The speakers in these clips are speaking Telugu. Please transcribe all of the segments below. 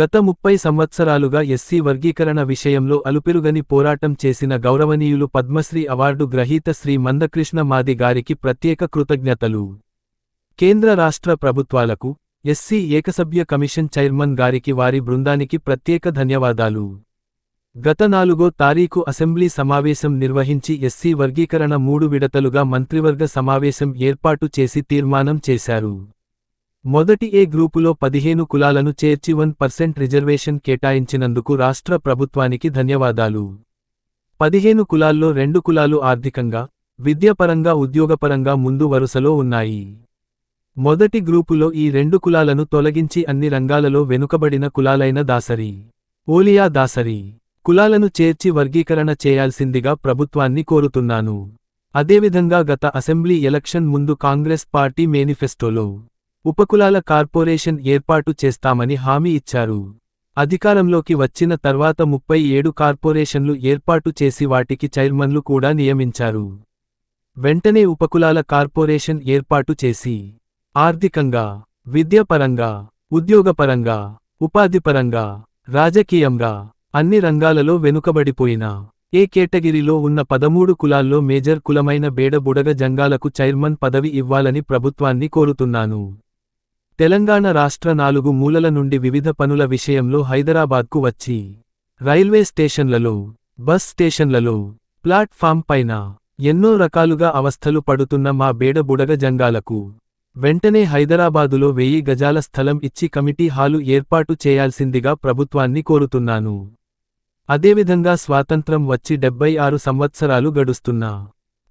గత ముప్పై సంవత్సరాలుగా ఎస్సీ వర్గీకరణ విషయంలో అలుపెరుగని పోరాటం చేసిన గౌరవనీయులు పద్మశ్రీ అవార్డు గ్రహీత శ్రీ మందకృష్ణ మాది గారికి ప్రత్యేక కృతజ్ఞతలు. కేంద్ర రాష్ట్ర ప్రభుత్వాలకు ఎస్సీ ఏకసభ్య కమిషన్ చైర్మన్ గారికి వారి బృందానికి ప్రత్యేక ధన్యవాదాలు. గత నాలుగో తారీఖు అసెంబ్లీ సమావేశం నిర్వహించి ఎస్సీ వర్గీకరణ మూడు విడతలుగా మంత్రివర్గ సమావేశం ఏర్పాటు చేసి తీర్మానం చేశారు. మొదటి ఏ గ్రూపులో పదిహేను కులాలను చేర్చి వన్ పర్సెంట్ రిజర్వేషన్ కేటాయించినందుకు రాష్ట్ర ప్రభుత్వానికి ధన్యవాదాలు. పదిహేను కులాల్లో రెండు కులాలు ఆర్థికంగా విద్యాపరంగా ఉద్యోగపరంగా ముందు వరుసలో ఉన్నాయి. మొదటి గ్రూపులో ఈ రెండు కులాలను తొలగించి అన్ని రంగాలలో వెనుకబడిన కులాలైన దాసరి ఓలియా దాసరి కులాలను చేర్చి వర్గీకరణ చేయాల్సిందిగా ప్రభుత్వాన్ని కోరుతున్నాను. అదేవిధంగా గత అసెంబ్లీ ఎలక్షన్ ముందు కాంగ్రెస్ పార్టీ మేనిఫెస్టోలో ఉపకులాల కార్పొరేషన్ ఏర్పాటు చేస్తామని హామీ ఇచ్చారు. అధికారంలోకి వచ్చిన తర్వాత ముప్పై ఏడు కార్పొరేషన్లు ఏర్పాటు చేసి వాటికి చైర్మన్లు కూడా నియమించారు. వెంటనే ఉపకులాల కార్పొరేషన్ ఏర్పాటు చేసి ఆర్థికంగా విద్యాపరంగా ఉద్యోగపరంగా ఉపాధిపరంగా రాజకీయంగా అన్ని రంగాలలో వెనుకబడిపోయిన ఏ కేటగిరీలో ఉన్న పదమూడు కులాల్లో మేజర్ కులమైన బేడబుడగ జంగాలకు చైర్మన్ పదవి ఇవ్వాలని ప్రభుత్వాన్ని కోరుతున్నాను. తెలంగాణ రాష్ట్ర నాలుగు మూలల నుండి వివిధ పనుల విషయంలో హైదరాబాద్కు వచ్చి రైల్వే స్టేషన్లలో బస్ స్టేషన్లలో ప్లాట్ఫామ్ పైన ఎన్నో రకాలుగా అవస్థలు పడుతున్న మా బేడబుడగ జంగాలకు వెంటనే హైదరాబాదులో వెయ్యి గజాల స్థలం ఇచ్చి కమిటీ హాలు ఏర్పాటు చేయాల్సిందిగా ప్రభుత్వాన్ని కోరుతున్నాను. అదేవిధంగా స్వాతంత్రం వచ్చి డెబ్బై ఆరు సంవత్సరాలు గడుస్తున్నా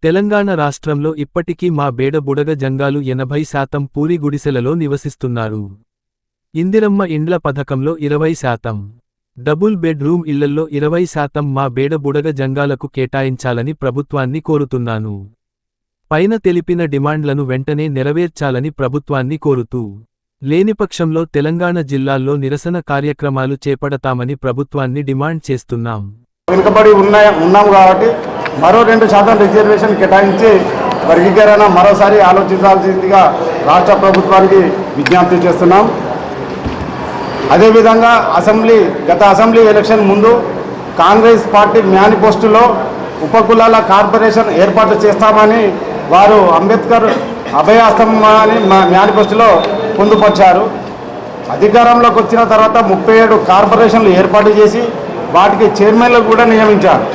తెలంగాణ రాష్ట్రంలో ఇప్పటికీ మా బేడబుడగ జంగాలు ఎనభై శాతం పూరి గుడిసెలలో నివసిస్తున్నారు. ఇందిరమ్మ ఇండ్ల పథకంలో ఇరవై శాతం. డబుల్ బెడ్రూమ్ ఇళ్ళల్లో ఇరవై శాతం మా బేడబుడగ జంగాలకు కేటాయించాలని ప్రభుత్వాన్ని కోరుతున్నాను. పైన తెలిపిన డిమాండ్లను వెంటనే నెరవేర్చాలని ప్రభుత్వాన్ని కోరుతూ లేనిపక్షంలో తెలంగాణ జిల్లాల్లో నిరసన కార్యక్రమాలు చేపడతామని ప్రభుత్వాన్ని డిమాండ్ చేస్తున్నాం. వెనుకబడి ఉన్నాం కాబట్టి మరో రెండు శాతం రిజర్వేషన్ కేటాయించి వర్గీకరణ మరోసారి ఆలోచించాల్సిందిగా రాష్ట్ర ప్రభుత్వానికి విజ్ఞప్తి చేస్తున్నాం. అదేవిధంగా అసెంబ్లీ గత అసెంబ్లీ ఎలక్షన్ ముందు కాంగ్రెస్ పార్టీ మేనిఫెస్టోలో ఉపకులాల కార్పొరేషన్ ఏర్పాటు చేస్తామని వారు అంబేద్కర్ అభయాస్తమని మేనిఫెస్టోలో పొందుపరిచారు. అధికారంలోకి వచ్చిన తర్వాత ముప్పై ఏడు కార్పొరేషన్లు ఏర్పాటు చేసి వాటికి చైర్మన్లు కూడా నియమించారు.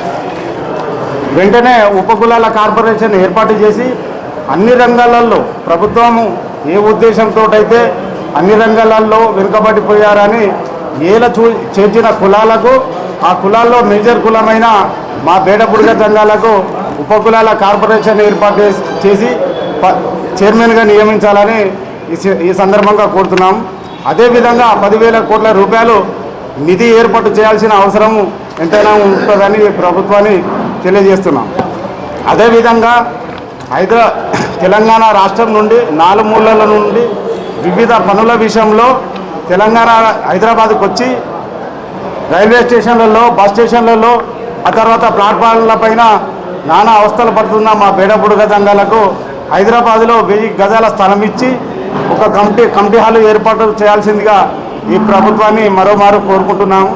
వెంటనే ఉపకులాల కార్పొరేషన్ ఏర్పాటు చేసి అన్ని రంగాలలో ప్రభుత్వము ఏ ఉద్దేశంతో అయితే అన్ని రంగాలలో వెనుకబడిపోయారని ఏల చూ చేర్చిన కులాలకు ఆ కులాల్లో మేజర్ కులమైన మా బేడపుడుగ సంఘాలకు ఉపకులాల కార్పొరేషన్ ఏర్పాటు చేసి- చేసి ప- చైర్మన్గా నియమించాలని ఈ స- ఈ సందర్భంగా కోరుతున్నాం. అదేవిధంగా పదివేల కోట్ల రూపాయలు నిధి ఏర్పాటు చేయాల్సిన అవసరం ఎంతైనా ఉంటుందని ప్రభుత్వాన్ని తెలియజేస్తున్నాం. అదేవిధంగా హైదరా తెలంగాణ రాష్ట్రం నుండి నాలుగు మూలల నుండి వివిధ పనుల విషయంలో తెలంగాణ హైదరాబాద్కు వచ్చి రైల్వే స్టేషన్లలో బస్ స్టేషన్లలో ఆ తర్వాత ప్లాట్ఫామ్ల పైన నానా అవస్థలు పడుతున్న మా బేడబుడుగ సంఘాలకు హైదరాబాద్లో వెయ్యి గజాల స్థలం ఇచ్చి ఒక కమిటీ కమిటీ హాల్ ఏర్పాటు చేయాల్సిందిగా ఈ ప్రభుత్వాన్ని మరోమారు కోరుకుంటున్నాము.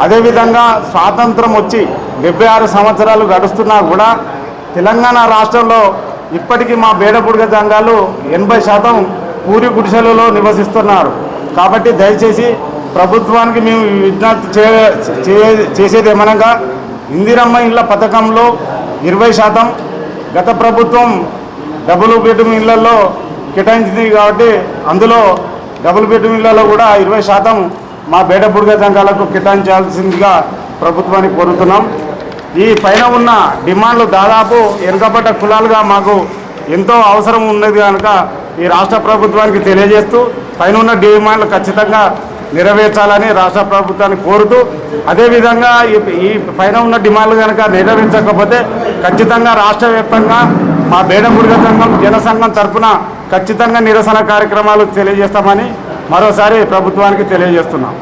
అదేవిధంగా స్వాతంత్రం వచ్చి డెబ్బై ఆరు సంవత్సరాలు గడుస్తున్నా కూడా తెలంగాణ రాష్ట్రంలో ఇప్పటికీ మా బేడబుడుగ జంగాలు ఎనభై శాతం పూరి గుడిసెలలో నివసిస్తున్నారు. కాబట్టి దయచేసి ప్రభుత్వానికి మేము విజ్ఞప్తి చే- చేసేది ఏమనగా ఇందిరమ్మ ఇళ్ళ పథకంలో ఇరవై శాతం గత ప్రభుత్వం డబుల్ బెడ్రూమ్ ఇళ్ళలో కేటాయించింది కాబట్టి అందులో డబుల్ బెడ్రూమ్ ఇళ్ళలో కూడా ఇరవై శాతం మా బేడబుడుగ సంఘాలకు కేటాయించాల్సిందిగా ప్రభుత్వాన్ని కోరుతున్నాం. ఈ పైన ఉన్న డిమాండ్లు దాదాపు వెనుకబడ్డ కులాలుగా మాకు ఎంతో అవసరం ఉన్నది కనుక ఈ రాష్ట్ర ప్రభుత్వానికి తెలియజేస్తూ పైన ఉన్న డిమాండ్లు ఖచ్చితంగా నెరవేర్చాలని రాష్ట్ర ప్రభుత్వాన్ని కోరుతూ అదేవిధంగా ఈ ఈ పైన ఉన్న డిమాండ్లు కనుక నెరవేర్చకపోతే ఖచ్చితంగా రాష్ట్ర వ్యాప్తంగా మా బేడమురుగ సంఘం జనసంఘం తరఫున ఖచ్చితంగా నిరసన కార్యక్రమాలు తెలియజేస్తామని మరోసారి ప్రభుత్వానికి తెలియజేస్తున్నాం.